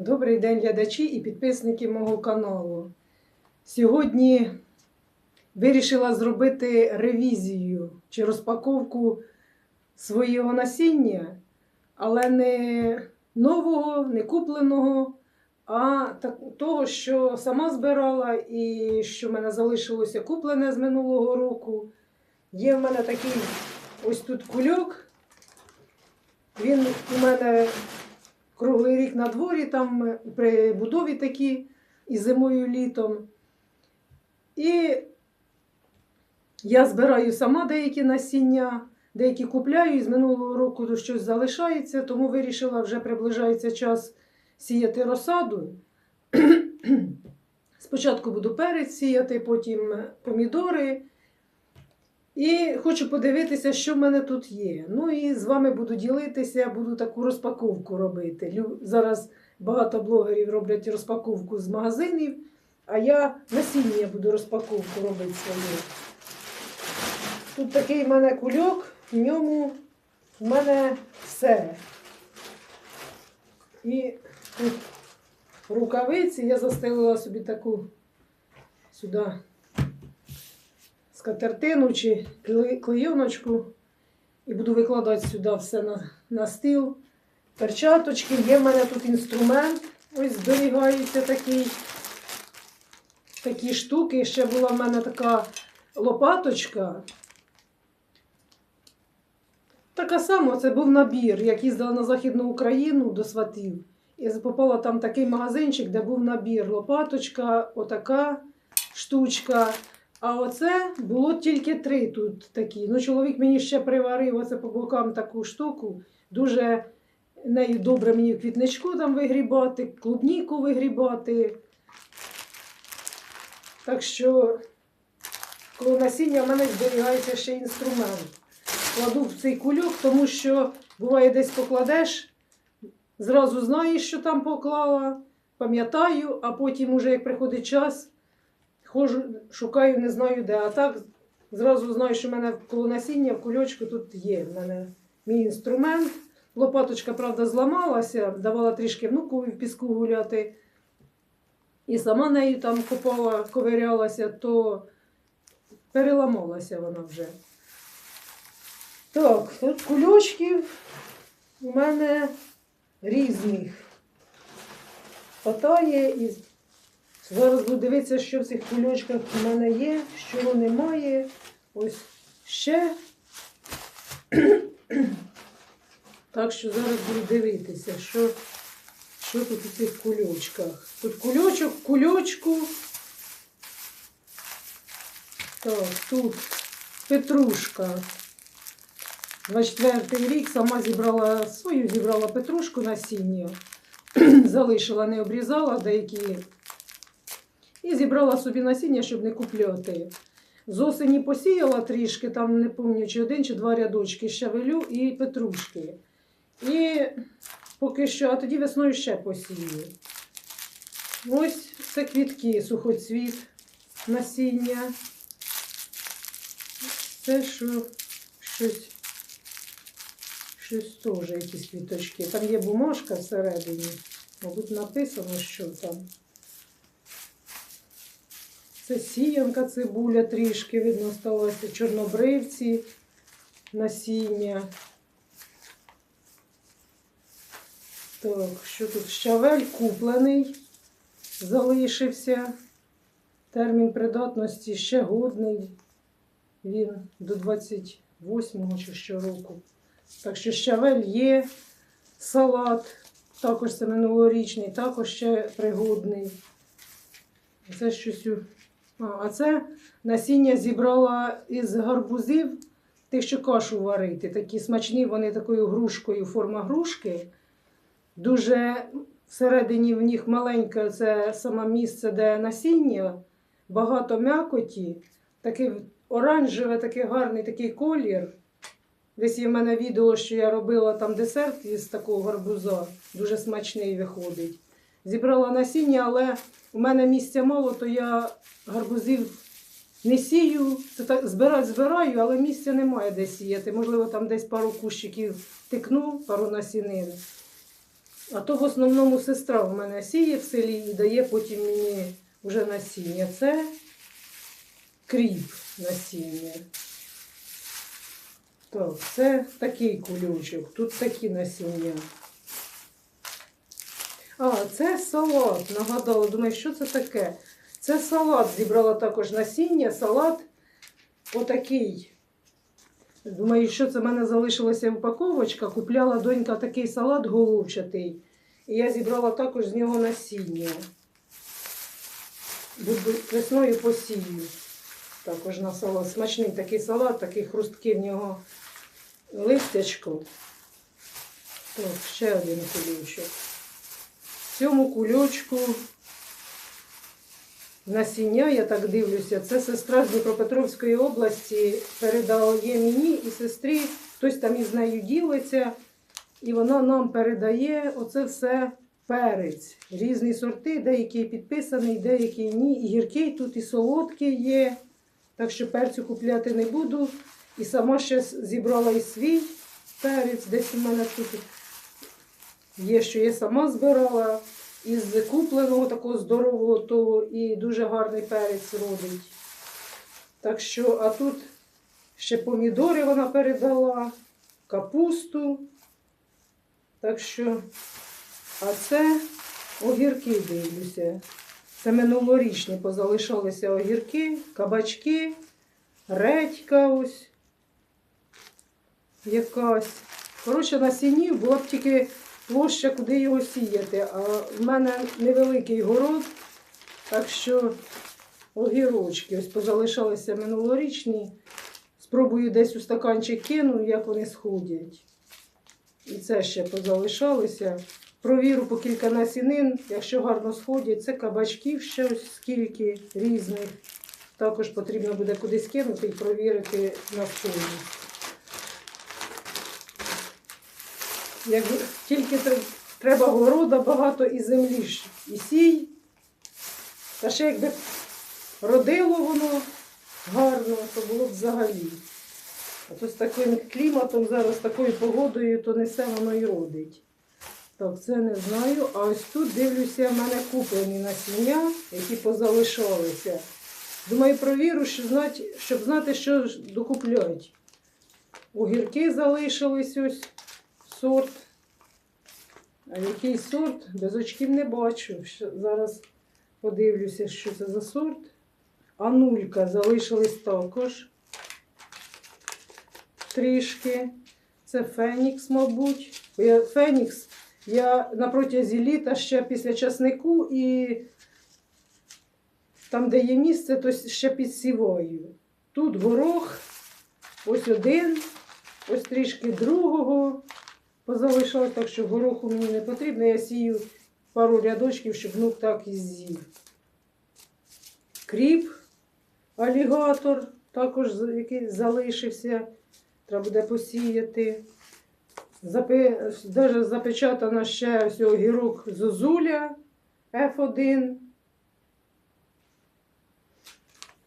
Добрий день, глядачі і підписники мого каналу. Сьогодні вирішила зробити ревізію чи розпаковку свого насіння, але не нового, не купленого, а того, що сама збирала і що в мене залишилося куплене з минулого року. Є в мене такий ось тут кульок. Він у мене круглий рік на дворі, там е, при будові такі, і зимою, і літом. І я збираю сама деякі насіння, деякі купляю, і з минулого року щось залишається, тому вирішила, вже приближається час сіяти розсаду. Спочатку буду перець сіяти, потім помідори. І хочу подивитися, що в мене тут є. Ну і з вами буду ділитися, буду таку розпаковку робити. Зараз багато блогерів роблять розпаковку з магазинів, а я насіння буду розпаковку робити свою. Тут такий в мене кульок, в ньому в мене все. І тут рукавиці я застелила собі таку сюди скатертину чи клейоночку і буду викладати сюди все на, на стіл. Перчаточки, є в мене тут інструмент, ось зберігається такий. Такі штуки. Ще була в мене така лопаточка. Така сама, це був набір. Як їздила на Західну Україну до сватів. І попала там такий магазинчик, де був набір. Лопаточка, отака штучка. А оце було тільки три тут такі. Ну, чоловік мені ще приварив оце по бокам таку штуку. Дуже нею добре мені квітничку там вигрібати, клубніку вигрібати. Так що, коли насіння в мене зберігається ще інструмент. Кладу в цей кульок, тому що буває десь покладеш, зразу знаєш, що там поклала, пам'ятаю, а потім, уже як приходить час, Хожу, шукаю, не знаю де. А так зразу знаю, що в мене коло насіння в кульочку тут є. В мене мій інструмент. Лопаточка, правда, зламалася, давала трішки внукові в піску гуляти. І сама нею там копала, ковирялася, то переламалася вона вже. Так, тут кульочків у мене різних. Хватає і Зараз буду дивитися, що в цих кульочках у мене є, що немає. Ось ще. Так що зараз буду дивитися, що, що тут у цих кульочках. Тут кульочок кульочку. Так, тут петрушка. 24 рік сама зібрала свою, зібрала петрушку насіння. Залишила, не обрізала деякі і зібрала собі насіння, щоб не купляти. З осені посіяла трішки, там не пам'ятаю, чи один, чи два рядочки щавелю і петрушки. І поки що, а тоді весною ще посію. Ось це квітки, сухоцвіт, насіння. Це що щось, щось теж якісь квіточки. Там є бумажка всередині. Мабуть, написано, що там. Це сіянка цибуля трішки, видно, сталося чорнобривці, насіння. Так, що тут? Щавель куплений, залишився. Термін придатності ще годний. Він до 28-го чи щороку. Так що щавель є, салат, також це минулорічний, також ще пригодний. Це щось а, це насіння зібрала із гарбузів, тих, що кашу варити. Такі смачні, вони такою грушкою, форма грушки. Дуже всередині в них маленьке це саме місце, де насіння, багато м'якоті, таке оранжеве, такий гарний такий колір. Десь є в мене відео, що я робила там десерт із такого гарбуза. Дуже смачний виходить. Зібрала насіння, але у мене місця мало, то я гарбузів не сію. Це так збирати збираю, але місця немає де сіяти. Можливо, там десь пару кущиків тикну, пару насінин. А то в основному сестра в мене сіє в селі і дає потім мені вже насіння. Це кріп насіння. Так, це такий кульочок, тут такі насіння. А, це салат. Нагадала, думаю, що це таке? Це салат. Зібрала також насіння, салат отакий. Думаю, що це в мене залишилася упаковочка. Купляла донька такий салат головчатий. І я зібрала також з нього насіння. Буду весною посію. Також на салат. Смачний такий салат, такий хрусткий в нього листячко. Так, ще один кульочок. Цьому кульочку насіння, я так дивлюся, це сестра з Дніпропетровської області передала є мені і сестрі. Хтось там із нею ділиться, і вона нам передає оце все перець. Різні сорти, деякий підписаний, деякий ні. І гіркий тут, і солодкий є. Так що перцю купляти не буду. І сама ще зібрала і свій перець, десь у мене тут є, що я сама збирала із купленого такого здорового того і дуже гарний перець родить. Так що, а тут ще помідори вона передала, капусту. Так що, а це огірки дивлюся. Це минулорічні позалишалися огірки, кабачки, редька ось якась. Коротше, на сіні була б тільки площа, куди його сіяти. А в мене невеликий город, так що огірочки ось позалишалися минулорічні. Спробую десь у стаканчик кину, як вони сходять. І це ще позалишалося. Провіру по кілька насінин, якщо гарно сходять, це кабачків ще ось скільки різних. Також потрібно буде кудись кинути і провірити на схожість. Як тільки треба города багато і землі ж і сій. Та ще якби родило воно гарно, то було б взагалі. А то з таким кліматом зараз, такою погодою, то несе воно і родить. Так, це не знаю. А ось тут дивлюся, в мене куплені насіння, які позалишалися. Думаю, провірю, щоб знати, щоб знати, що докуплять. Огірки залишились ось сорт. А який сорт? Без очків не бачу. Зараз подивлюся, що це за сорт. Анулька залишились також. Трішки. Це Фенікс, мабуть. Фенікс я на протязі літа ще після часнику і там, де є місце, то ще підсіваю. Тут горох, ось один, ось трішки другого позалишалось, так що гороху мені не потрібно. Я сію пару рядочків, щоб внук так і з'їв. Кріп, алігатор, також який залишився. Треба буде посіяти. Запи... Даже запечатано ще ось огірок Зозуля F1.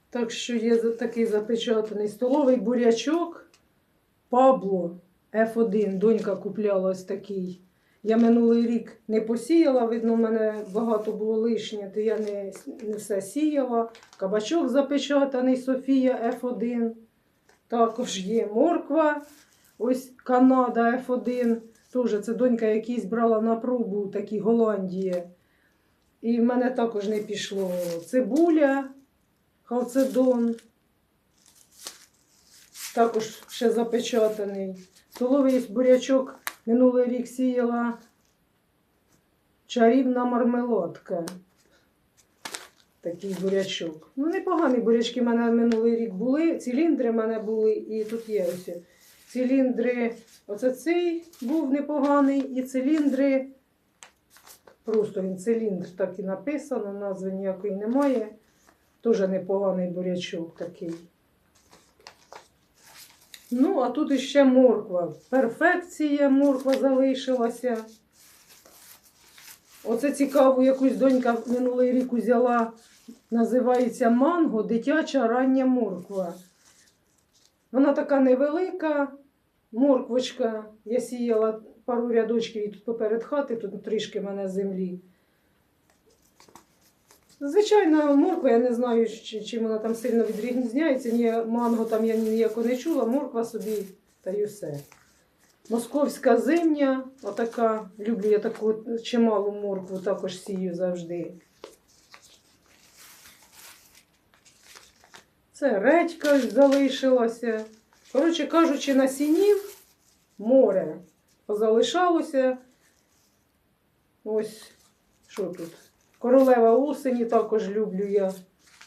Так що є такий запечатаний столовий бурячок Пабло F1. Донька купляла ось такий. Я минулий рік не посіяла, видно, в мене багато було лишнє, то я не, не все сіяла. Кабачок запечатаний Софія F1. Також є морква. Ось Канада F1. Теж це донька якийсь брала на пробу, такі Голландія. І в мене також не пішло. Цибуля, халцедон. Також ще запечатаний. Столовий бурячок минулий рік сіяла чарівна мармеладка. Такий бурячок. Ну, непогані бурячки в мене минулий рік були. Циліндри в мене були, і тут є ось циліндри. Оце цей був непоганий, і циліндри. Просто він циліндр так і написано, назви ніякої немає. Дуже непоганий бурячок такий. Ну, а тут іще морква. Перфекція морква залишилася. Оце цікаву якусь донька минулий рік узяла. Називається манго, дитяча рання морква. Вона така невелика. Морквочка я сіяла пару рядочків і тут поперед хати, тут трішки мене землі. Звичайно, морква, я не знаю, чи, чим вона там сильно відрізняється. Ні, манго там я ніяко не чула, морква собі та й усе. Московська зимня, отака, люблю я таку чималу моркву, також сію завжди. Це редька залишилася. Коротше кажучи, насінів море позалишалося. Ось що тут. Королева осені також люблю я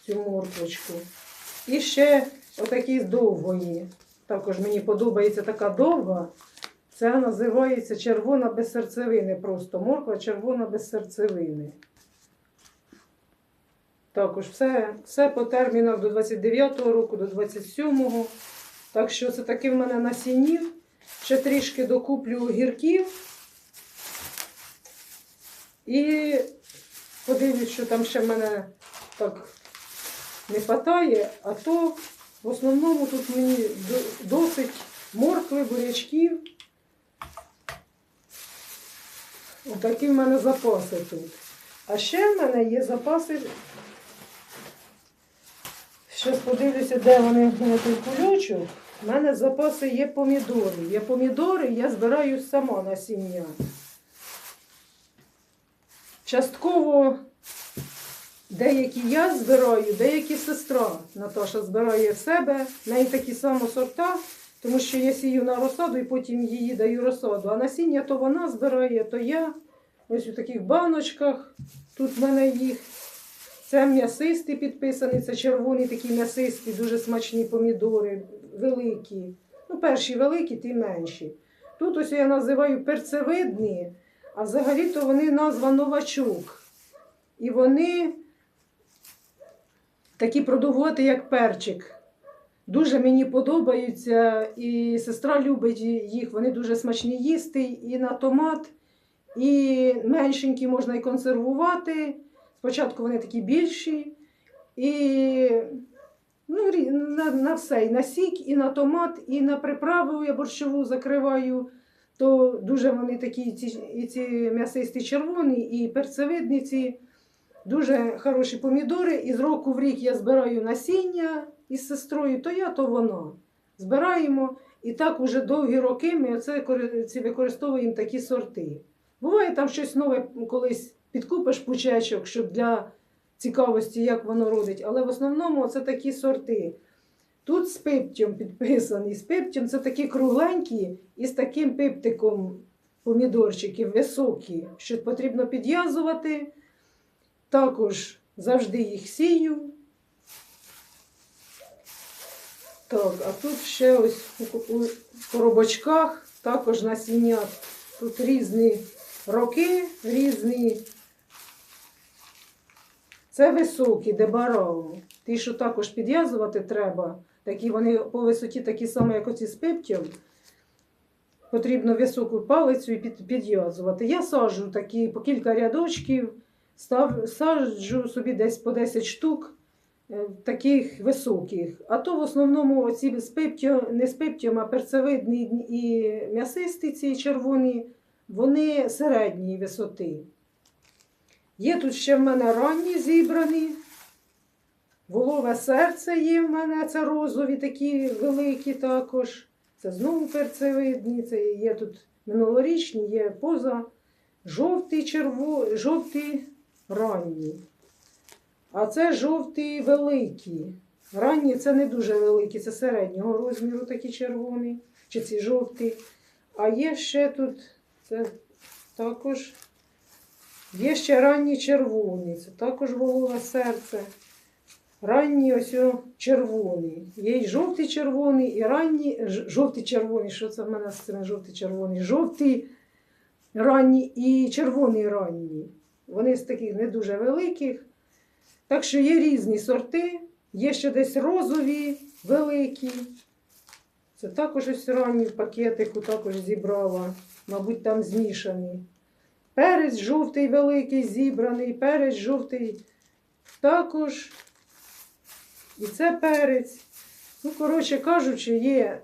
цю морквочку. І ще отакі довгої. Також мені подобається така довга. Це називається червона без серцевини. Просто морква червона без серцевини. Також все, все по термінах до 29-го року, до 27-го. Так що це таки в мене насінів. Ще трішки докуплю огірків. І подивлюсь, що там ще в мене так не хватає, а то в основному тут мені досить моркви, бурячків. Отакі в мене запаси тут. А ще в мене є запаси. Щас подивлюся, де вони мене той кульочок. У мене запаси є помідори. Є помідори, я збираю сама насіння. Частково деякі я збираю, деякі сестра Наташа збирає в себе. В неї такі самі сорта, тому що я сію на розсаду і потім її даю розсаду. А насіння то вона збирає, то я. Ось у таких баночках. Тут в мене їх. Це м'ясисті підписані, це червоні такі м'ясисті, дуже смачні помідори, великі. Ну, перші великі, ті менші. Тут ось я називаю перцевидні, а взагалі-то вони назва новачок. І вони такі продовготи, як перчик. Дуже мені подобаються, і сестра любить їх, вони дуже смачні їсти і на томат, і меншенькі можна і консервувати. Спочатку вони такі більші, і ну, на, на все, і на сік, і на томат, і на приправу я борщову закриваю. То дуже вони такі, і ці, м'ясисті червоні, і перцевидні ці дуже хороші помідори. І з року в рік я збираю насіння із сестрою, то я, то вона. Збираємо. І так уже довгі роки ми оце, використовуємо такі сорти. Буває там щось нове колись підкупиш пучечок, щоб для цікавості, як воно родить. Але в основному це такі сорти. Тут з пиптем підписаний. З пиптем це такі кругленькі і з таким пиптиком помідорчики високі, що потрібно підв'язувати. Також завжди їх сію. Так, а тут ще ось у, коробочках також насіннят. Тут різні роки, різні. Це високі, дебарао. Ті, що також підв'язувати треба. Такі вони по висоті такі самі, як оці з пиптям. Потрібно високу палицю і під, підв'язувати. Я саджу такі по кілька рядочків, саджу собі десь по 10 штук е, таких високих. А то в основному оці з пиптя, не з пиптям, а перцевидні і м'ясисті ці червоні, вони середньої висоти. Є тут ще в мене ранні зібрані. Волове серце є в мене, це розові такі великі також. Це знову перцевидні, це є тут минулорічні, є поза жовтий, черво, жовтий ранні. А це жовті великі. Ранні це не дуже великі, це середнього розміру такі червоні, чи ці жовті. А є ще тут, це також, є ще ранні червоні, це також вологе серце. Ранні ось о, червоні. Є й жовті червоні, і ранні, ж- жовті червоні. Що це в мене з цими жовті червоні? Жовті ранні і червоні ранні. Вони з таких не дуже великих. Так що є різні сорти, є ще десь розові, великі. Це також ось ранні в пакетику також зібрала. Мабуть, там змішані. Перець жовтий великий зібраний, перець жовтий також. І це перець. Ну, коротше кажучи, є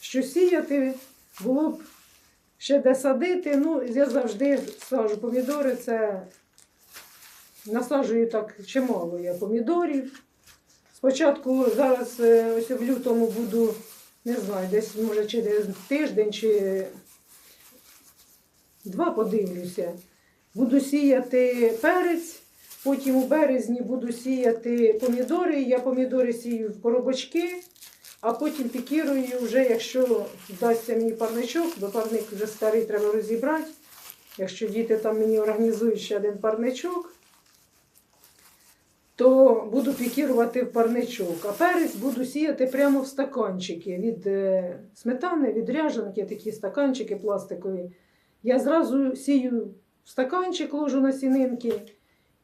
що сіяти було б ще де садити. Ну, я завжди сажу помідори, це насаджую так чимало я помідорів. Спочатку зараз е, ось в лютому буду, не знаю, десь може через тиждень чи два подивлюся. Буду сіяти перець, потім у березні буду сіяти помідори. Я помідори сію в коробочки, а потім пікірую вже, якщо вдасться мені парничок, бо парник вже старий, треба розібрати. Якщо діти там мені організують ще один парничок, то буду пікірувати в парничок. А перець буду сіяти прямо в стаканчики від е, сметани, від ряжанки, такі стаканчики пластикові. Я зразу сію в стаканчик, ложу на сінинки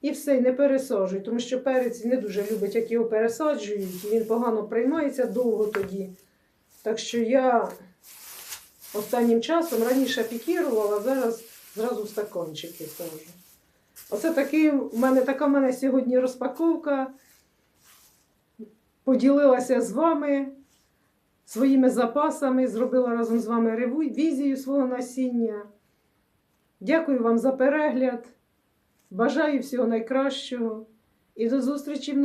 і все, не пересаджую, тому що перець не дуже любить, як його пересаджують, він погано приймається довго тоді. Так що я останнім часом раніше пікірувала, зараз зразу в стаканчики сажу. Оце такий у мене така в мене сьогодні розпаковка. Поділилася з вами своїми запасами, зробила разом з вами ревізію свого насіння. Дякую вам за перегляд. Бажаю всього найкращого і до зустрічі в